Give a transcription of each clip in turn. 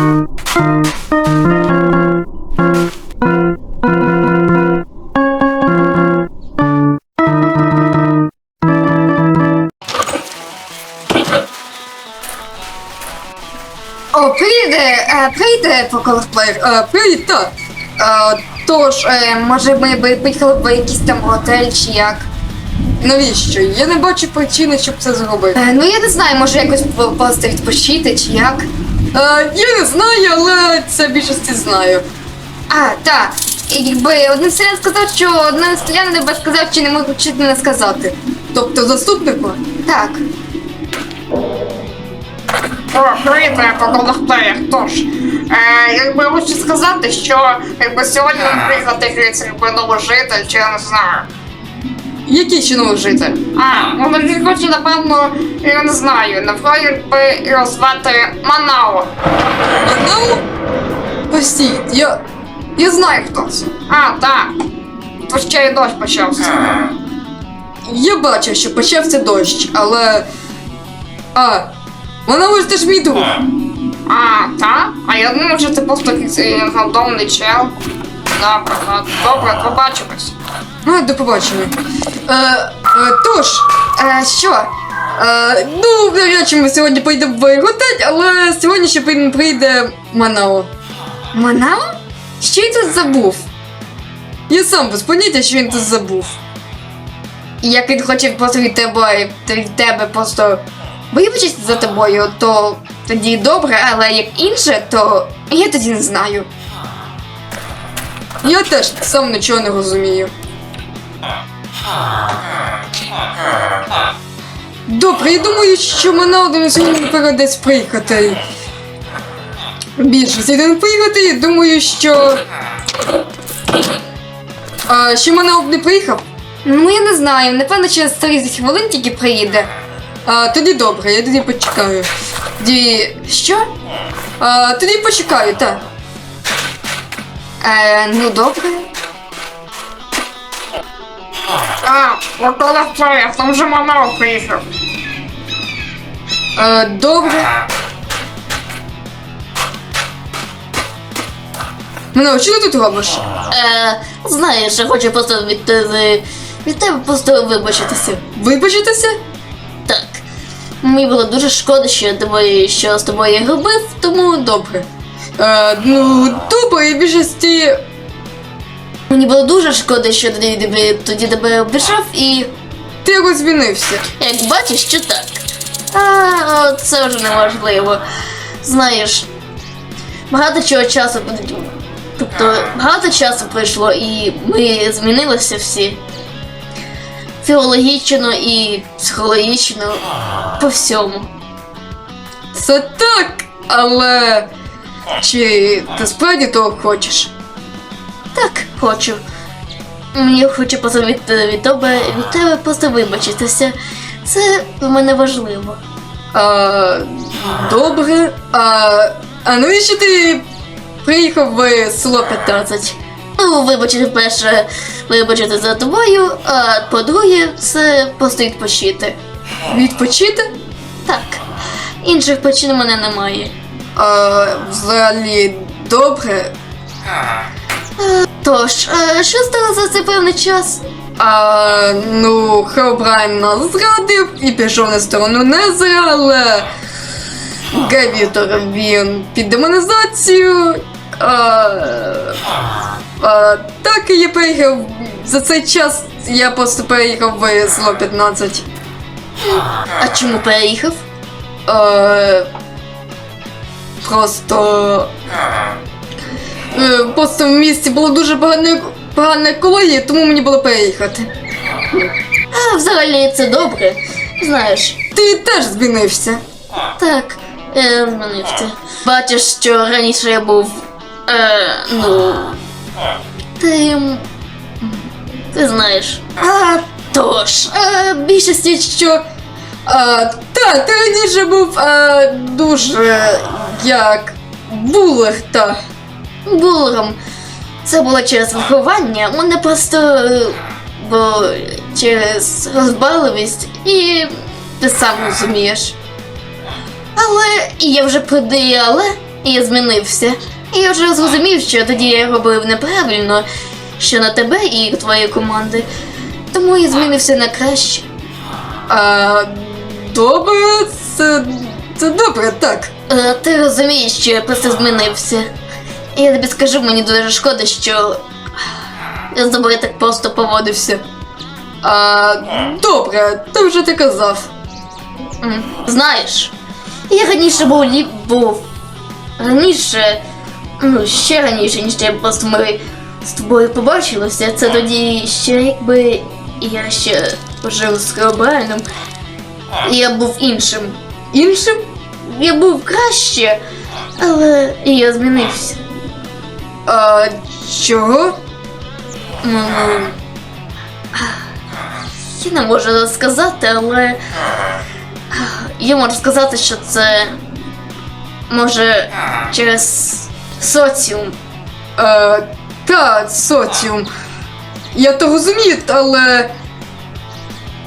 О, прийде, е, прийде по колорплею, е, прийде. Е, тож, може ми би поїхали в якийсь там готель чи як. Навіщо? Я не бачу причини, щоб це зробити. Ну я не знаю, може якось попасти відпочити чи як. Е, я не знаю, але це більшості знаю. А, так. І Якби один селян сказав, що один селян тебе сказав, чи не можу чи не сказати. Тобто заступнику? Так. О, привіт, я по голдплеях. Тож, е, якби хочу сказати, що якби сьогодні нам приїхати якби новий житель, чи я не знаю. Який ще новий житель? А, ну він хоче, напевно, я не знаю, напевно, якби його звати Манао. Ну, постій, я. Я знаю хто це. А, так. То ще й дощ почався. Я бачив, що почався дощ, але. А, вона може теж мій друг. А, так? А я думав, що ти просто якийсь е, рандомний чел. Добре, добре, побачимось. А, до побачення. Е, е, тож, е, що? Е, ну, навряд чи ми сьогодні поїдемо в готель, але сьогодні ще прийде, прийде Манао. Манао? Що я тут забув? Я сам без поняття, що він тут забув. І як він хоче просто від тебе, від тебе просто вибачитися за тобою, то тоді добре, але як інше, то я тоді не знаю. Я теж сам нічого не розумію. Добре, я думаю, що мене один сьогодні передасть приїхати. Більше один приїхати, я думаю, що. А, що мене не приїхав? Ну, я не знаю, напевно, через 30 хвилин тільки приїде. А, тоді добре, я тоді почекаю. Тоді. Що? А, тоді почекаю, так. Е, ну добре. А, по голдплеях, там вже Манао приїхав. Е, добре. Ну, що ти тут робиш? Е, знаєш, я хочу просто від тебе від тебе просто вибачитися. Вибачитися? Так. Мені було дуже шкода, що я тобою, що з тобою я робив, тому Добре. Е, ну, добре, і більшості. Мені було дуже шкода, що тоді, тебе- тоді тебе обіжав і Ти якось змінився. як бачиш, що так. А, це вже неможливо. Знаєш, багато чого часу. Тобто багато часу пройшло і ми змінилися всі. Філологічно і психологічно по всьому. Це так, але. Чи ти справді того хочеш? Так, хочу. Мені хочу просто від, тебе від тебе просто вибачитися. Це для мене важливо. А, добре. А, а навіщо ти приїхав в село 15? Ну, вибачити перше, вибачити за тобою, а по-друге, це просто відпочити. Відпочити? Так. Інших причин у мене немає. А, взагалі, добре. Тож, е, що стало за цей певний час? А, ну, Хеобрайн нас зрадив і пішов на сторону Незера, але Гевітор він під демонізацію. А, а, так і я приїхав. За цей час я просто переїхав в село 15. А чому переїхав? Е, просто. Е, просто в місті було дуже погане, погана екологія, тому мені було переїхати. А, взагалі це добре. Знаєш, Ти теж змінився. так, я змінився. Бачиш, що раніше я був. Е, ну. Ти. Ти знаєш. А, Тож, е, більшості, що. А, та, ти раніше був а, дуже як булег, та. Булером. Це було через виховання, мене просто е, бо через розбарливість і ти сам розумієш. Але і я вже придає, але і я змінився. І я вже зрозумів, що тоді я робив неправильно, що на тебе і твої команди. Тому я змінився на краще. А, добре, це, це добре, так. Е, ти розумієш, що я просто змінився. Я тобі скажу, мені дуже шкода, що я з тобою так просто поводився. А, добре, ти вже ти казав. Знаєш, я раніше був ліп був. Раніше, ну ще раніше, ніж я просто ми з тобою побачилися. Це тоді ще якби я ще жив з Хеобрайном. Я був іншим. Іншим? Я був краще, але я змінився. А, чого? Ну, я не можу розказати, але я можу сказати, що це може через соціум. Е, та, соціум. Я то розумію, але.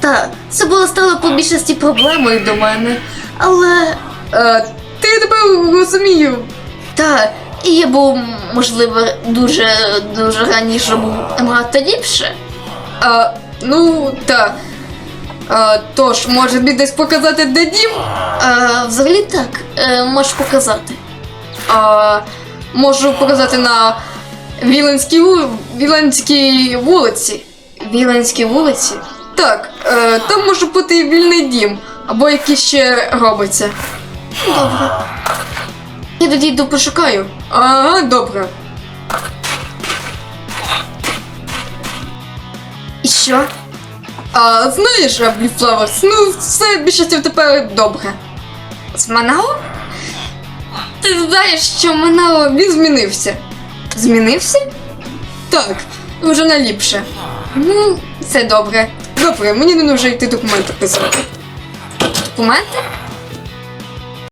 Так, це було стало по більшості проблемою до мене. Але Е, ти тебе розумію. так, і я був, можливо, дуже дуже раніше був набагато ліпше. А, ну, та. А, тож, може тобі десь показати, де дім? А, взагалі так, е, можеш показати. А, можу показати на Віленській, Віленській вулиці. Віленські вулиці. Так, е, там може бути вільний дім, або який ще робиться. Добре. Я тоді йду пошукаю. Ага, добре. І що? А знаєш, Раблі Флаверс, ну все більшістю тепер добре. З Манао? Ти знаєш, що Манао він змінився. Змінився? Так, вже наліпше. Ну, це добре. Добре, мені не вже йти документи писати. Документи?